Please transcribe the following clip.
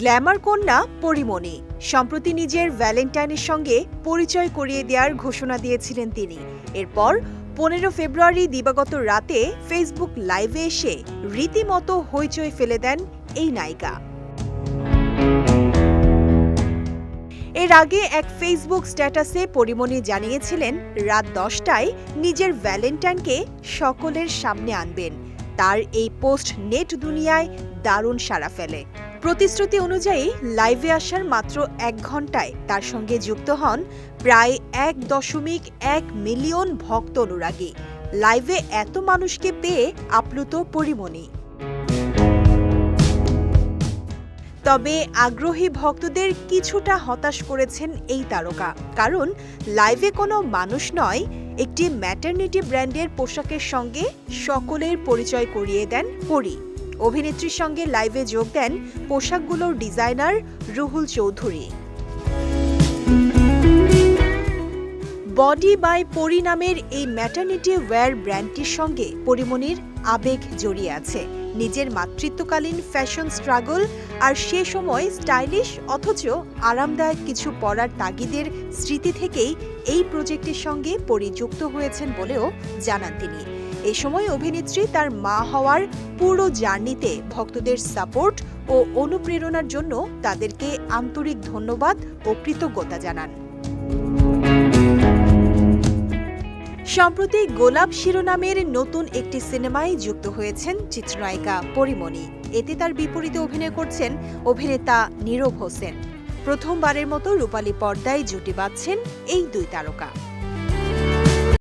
Glamour কন্যা পরিমণি। সম্প্রতি নিজের ভ্যালেন্টাইনের সঙ্গে পরিচয় করিয়ে দেওয়ার ঘোষণা দিয়েছিলেন তিনি। এরপর পনেরো ফেব্রুয়ারি দিবাগত রাতে ফেসবুক লাইভে এসে রীতিমতো হইচই ফেলে দেন এই নায়িকা। এর আগে এক ফেসবুক স্ট্যাটাসে পরিমণি জানিয়েছিলেন, রাত দশটায় নিজের ভ্যালেন্টাইনকে সকলের সামনে আনবেন। তার এই পোস্ট নেট দুনিয়ায় দারুণ সাড়া ফেলে। প্রতিশ্রুতি অনুযায়ী লাইভে আসার মাত্র এক ঘন্টায় তার সঙ্গে যুক্ত হন প্রায় এক দশমিক এক মিলিয়ন ভক্ত অনুরাগী। লাইভে এত মানুষকে পেয়ে আপ্লুত পরিমণি। তবে আগ্রহী ভক্তদের কিছুটা হতাশ করেছেন এই তারকা। কারণ লাইভে কোনো মানুষ নয়, একটি ম্যাটারনিটি ব্র্যান্ডের পোশাকের সঙ্গে সকলের পরিচয় করিয়ে দেন পরি। অভিনেত্রীর সঙ্গে লাইভে যোগ দেন পোশাকগুলোর designer Ruhul Chowdhury. Body by Pori নামের এই ম্যাটারনিটি ওয়্যার ব্র্যান্ডটির সঙ্গে পরিমণির আবেগ জড়িয়ে আছে। নিজের মাতৃত্বকালীন ফ্যাশন স্ট্রাগল আর সে সময় স্টাইলিশ অথচ আরামদায়ক কিছু পরার তাগিদের স্মৃতি থেকেই এই প্রজেক্টের সঙ্গে পরিযুক্ত হয়েছেন বলেও জানান তিনি। এ সময় অভিনেত্রী তার মা হওয়ার পুরো জার্নিতে ভক্তদের সাপোর্ট ও অনুপ্রেরণার জন্য তাদেরকে আন্তরিক ধন্যবাদ ও কৃতজ্ঞতা জানান। সম্প্রতি গোলাপ শিরোনামের নতুন একটি সিনেমায় যুক্ত হয়েছেন চিত্রনায়িকা পরিমণি। এতে তার বিপরীতে অভিনয় করছেন অভিনেতা নীরব হোসেন। প্রথমবারের মতো রূপালী পর্দায় জুটি বাঁধছেন এই দুই তারকা।